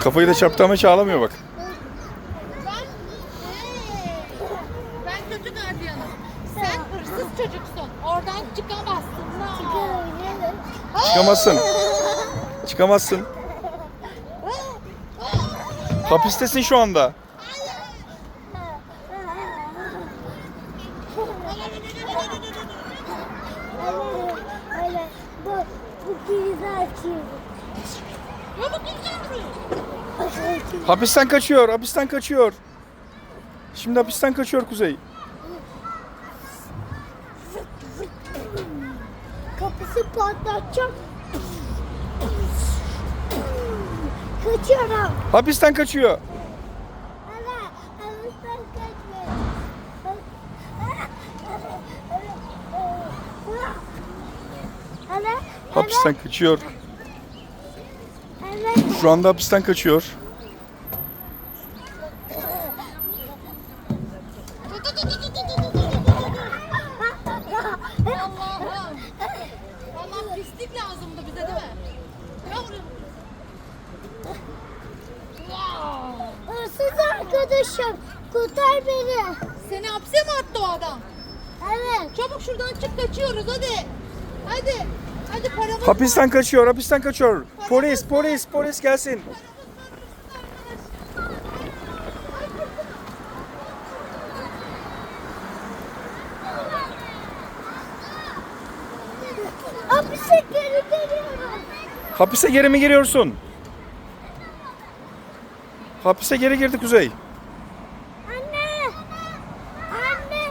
Kafayı da çarptı ama hiç ağlamıyor bak. Ben, ben kötü gardiyanım. Sen hırsız çocuksun. Oradan çıkamazsın. Çıkamazsın. Çıkamazsın. Hapistesin şu anda. Bu bu krizi açıyorum. Hapisten kaçıyor, hapisten kaçıyor. Şimdi hapisten kaçıyor Kuzey. Kapısı patlatacak. Kaçıyorum. Hapisten kaçıyor. Hapisten kaçıyor. Şu anda hapisten kaçıyor. Hırsız arkadaşım, kurtar beni. Seni hapse mi attı o adam? Evet. Çabuk şuradan çık kaçıyoruz hadi. Hadi. Hadi paramız Hapisten kaçıyor, hapisten kaçıyor. Polis, polis, polis gelsin. Hapise geri geliyorum. Hapise geri mi giriyorsun? Hapise geri girdi Kuzey. Anne! Anne!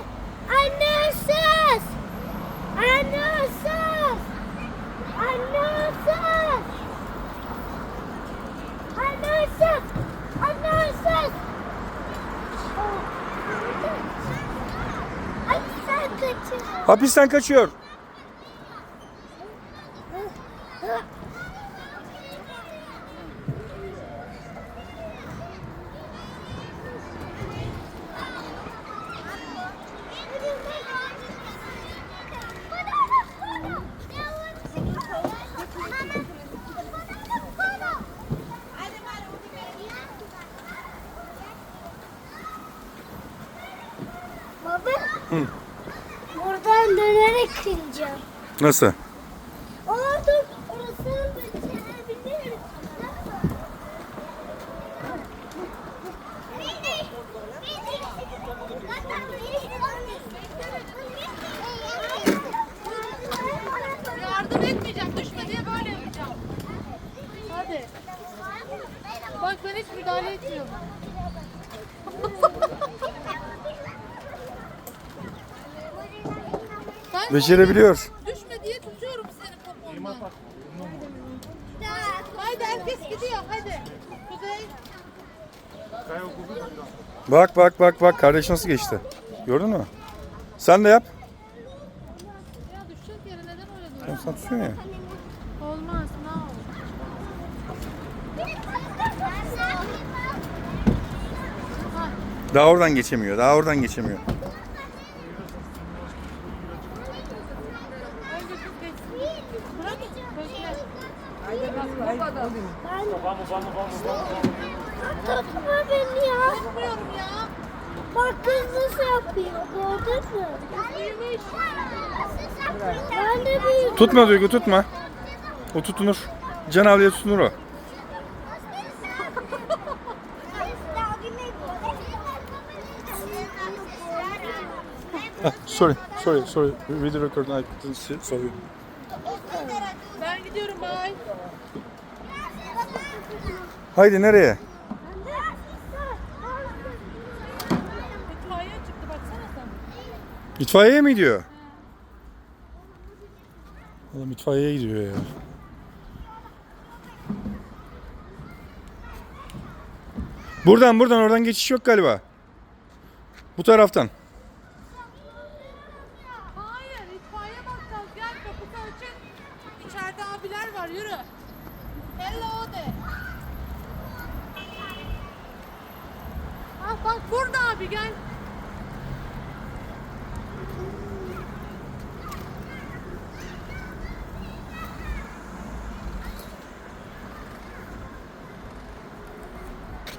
Anne hırsız! Anne hırsız! Anne hırsız! Anne hırsız! Anne hırsız! Ay sen kaçın. Hapisten kaçıyor. Baba. Buradan dönerek kıracağım. Nasıl? Aa dur. Orası becerebilirim. yardım etmeyeceğim. Düşme diye böyle yapacağım. Hadi. Bak ben hiç müdahale etmiyorum. Ben Becerebiliyor. düşme diye tutuyorum seni popondan. Haydi herkes gidiyor hadi. Kuzey. Bak bak bak bak kardeş nasıl geçti. Gördün mü? Sen de yap. Ya düşecek yere neden öyle Sen, duruyorsun? sen tutuyorsun ya. Olmaz ne olur. Daha oradan geçemiyor. Daha oradan geçemiyor. Tutma beni ya. Tutmuyorum ya. Bak kız nasıl yapıyor. Gördün mü? Büyümüş. Ben de büyüdüm. Tutma Duygu tutma. O tutunur. Can avliye tutunur o. Sorry, sorry, sorry. Video record I couldn't see, sorry. Ben gidiyorum bay. Haydi nereye? İtfaiye çıktı baksana sen. İtfaiyeye mi gidiyor? Adam itfaiyeye gidiyor ya. Buradan buradan oradan geçiş yok galiba. Bu taraftan. Hayır itfaiye bakacağız. Gel kapısı açık. İçeride abiler var yürü. Hello de. Bak burada abi gel.